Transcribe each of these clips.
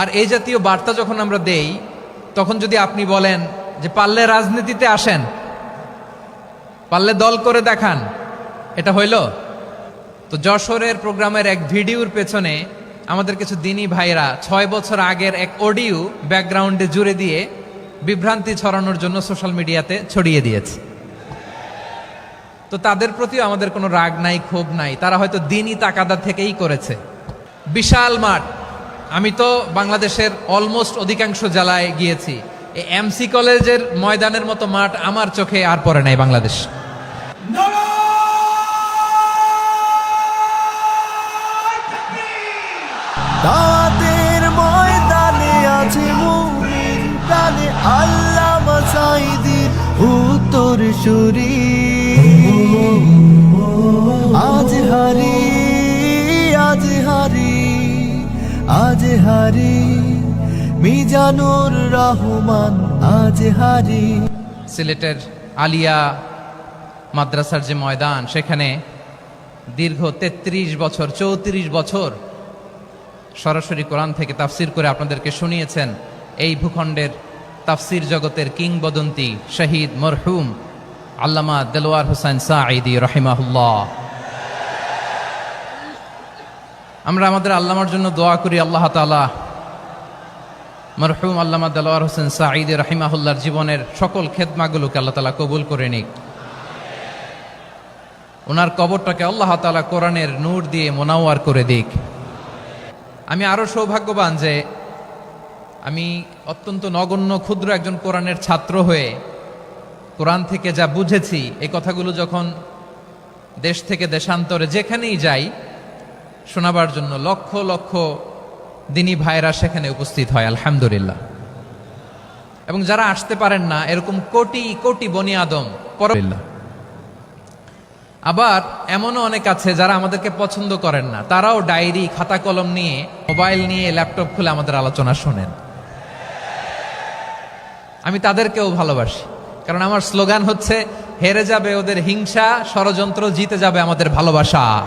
আর এই জাতীয় বার্তা যখন আমরা দেই, তখন যদি আপনি বলেন যে পারলে রাজনীতিতে আসেন, পারলে দল করে দেখান, এটা হইল? তো যশোরের প্রোগ্রামের এক ভিডিওর পেছনে আমাদের কিছু দিনী ভাইরা ছয় বছর আগের এক অডিও ব্যাকগ্রাউন্ডে জুড়ে দিয়ে বিভ্রান্তি ছড়ানোর জন্য সোশ্যাল মিডিয়াতে ছড়িয়ে দিয়েছে। তো তাদের প্রতিও আমাদের কোনো রাগ নাই, ক্ষোভ নাই, তারা হয়তো দিনই তাকাদা থেকেই করেছে। বিশাল মাঠ আমি তো বাংলাদেশের অলমোস্ট অধিকাংশ জেলায় গিয়েছি। এই এমসি কলেজের ময়দানের মতো মাঠ আমার চোখে আর পড়ে নাই বাংলাদেশ। আছে আল্লাহ মাসাইদিন উত্তর সুরি হারি, মিজানুর রহমান আজ হারি। সিলেটের আলিয়া মাদ্রাসার যে ময়দান, সেখানে দীর্ঘ ৩৩ বছর, চৌত্রিশ বছর সরাসরি কোরআন থেকে তাফসির করে আপনাদেরকে শুনিয়েছেন এই ভূখণ্ডের তাফসির জগতের কিংবদন্তি শহীদ মরহুম আল্লামা দেলোয়ার হোসেন সাঈদি, রহিমাহুল্লাহ। আমরা আমাদের আল্লামার জন্য দোয়া করি, আল্লাহ তাআলা মরহুম আল্লামা দেলোয়ার হোসেন সাঈদ রাহিমাহুল্লার জীবনের সকল খেদমাগুলোকে আল্লাহ তালা কবুল করে নিক। ওনার কবরটাকে আল্লাহ তালা কোরআনের নূর দিয়ে মোনাওয়ার করে দিক। আমি আরও সৌভাগ্যবান যে আমি অত্যন্ত নগণ্য, ক্ষুদ্র একজন কোরআনের ছাত্র হয়ে কোরআন থেকে যা বুঝেছি, এই কথাগুলো যখন দেশ থেকে দেশান্তরে যেখানেই যাই শোনাবার জন্য লক্ষ লক্ষ দিনী ভাইরা সেখানে উপস্থিত হয়, আলহামদুলিল্লাহ। এবং যারা আসতে পারেন না, এরকম কোটি কোটি বনি আদম পরবিল্লাহ আবার এমনও অনেক আছে যারা আমাদেরকে পছন্দ করেন না। তারাও ডায়েরি, খাতা কলম নিয়ে, মোবাইল নিয়ে, ল্যাপটপ খুলে আমাদের আলোচনা শোনেন। আমি তাদেরকেও ভালোবাসি। কারণ আমার স্লোগান হচ্ছে, হেরে যাবে ওদের হিংসা, ষড়যন্ত্র জিতে যাবে আমাদের ভালোবাসা।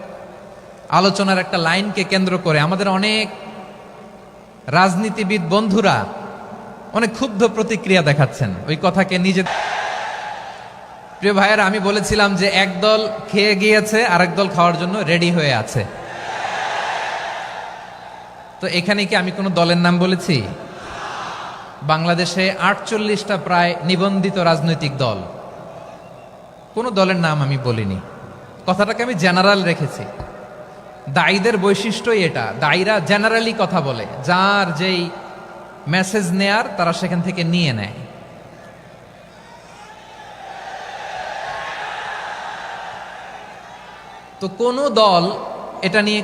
আলোচনার একটা লাইনকে কেন্দ্র করে আমাদের অনেক রাজনীতিবিদ বন্ধুরা অনেক ক্ষুব্ধ প্রতিক্রিয়া দেখাচ্ছেন। ওই কথাকে নিজে প্রিয় ভাইয়েরা, আমি বলেছিলাম যে এক দল খেয়ে গিয়েছে, আরেক দল খাওয়ার জন্য রেডি হয়ে আছে। তো এখানে কি আমি কোনো দলের নাম বলেছি? বাংলাদেশে আটচল্লিশটা প্রায় নিবন্ধিত রাজনৈতিক দল। কোনো দলের নাম আমি বলিনি। কথাটাকে আমি জেনারেল রেখেছি। দায়ীদের বৈশিষ্ট্যই এটা। দায়ীরা জেনারেলি কথা বলে। যার যেই মেসেজ নেয়ার, তারা সেখান থেকে নিয়ে নেয়। তো কোনো দল এটা নিয়ে